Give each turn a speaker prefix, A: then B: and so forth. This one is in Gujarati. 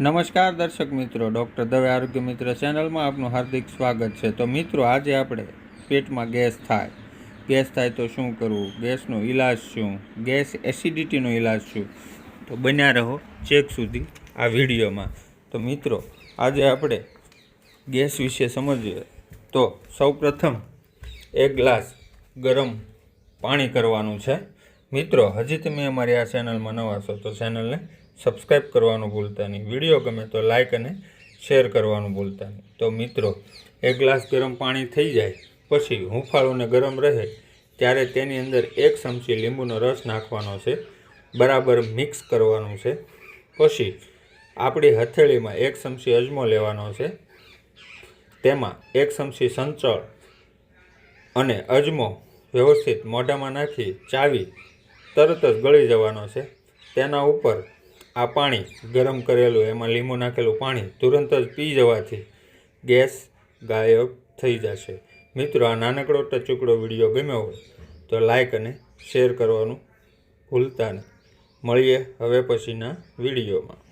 A: નમસ્કાર દર્શક મિત્રો, ડૉક્ટર દવે આરોગ્ય મિત્ર ચેનલમાં આપનું હાર્દિક સ્વાગત છે. તો મિત્રો, આજે આપણે પેટમાં ગેસ થાય. ગેસ થાય તો શું કરવું? ગેસનો ઈલાજ શું? ગેસ એસિડિટીનો ઈલાજ શું? તો બન્યા રહો ચેક સુધી આ વિડીયોમાં. તો મિત્રો, આજે આપણે ગેસ વિશે સમજીએ. તો સૌપ્રથમ એક ગ્લાસ ગરમ પાણી કરવાનું છે. મિત્રો, હજી તમે અમારી આ ચેનલમાં નવા છો તો ચેનલને સબસ્ક્રાઈબ કરવાનું ભૂલતા નહીં. વીડિયો ગમે તો લાઈક અને શેર કરવાનું ભૂલતા નહીં. તો મિત્રો, એક ગ્લાસ ગરમ પાણી થઈ જાય, પછી હુંફાળુંને ગરમ રહે, ત્યારે તેની અંદર એક ચમચી લીંબુનો રસ નાખવાનો છે, બરાબર મિક્સ કરવાનું છે. પછી, આપણી હથેળીમાં એક ચમચી અજમો લેવાનો છે. તેમાં એક ચમચી સંચળ અને અજમો વ્યવસ્થિત મોઢામાં નાખી ચાવી તરત જ ગળી જવાનો છે. તેના ઉપર આ પાણી ગરમ કરેલું, એમાં લીંબુ નાખેલું પાણી તુરંત જ પી જવાથી ગેસ ગાયબ થઈ જશે. મિત્રો, આ નાનકડો ટચુકડો વીડિયો ગમ્યો હોય તો લાઈક અને શેર કરવાનું ભૂલતા નહીં. મળીએ હવે પછીના વિડીયોમાં.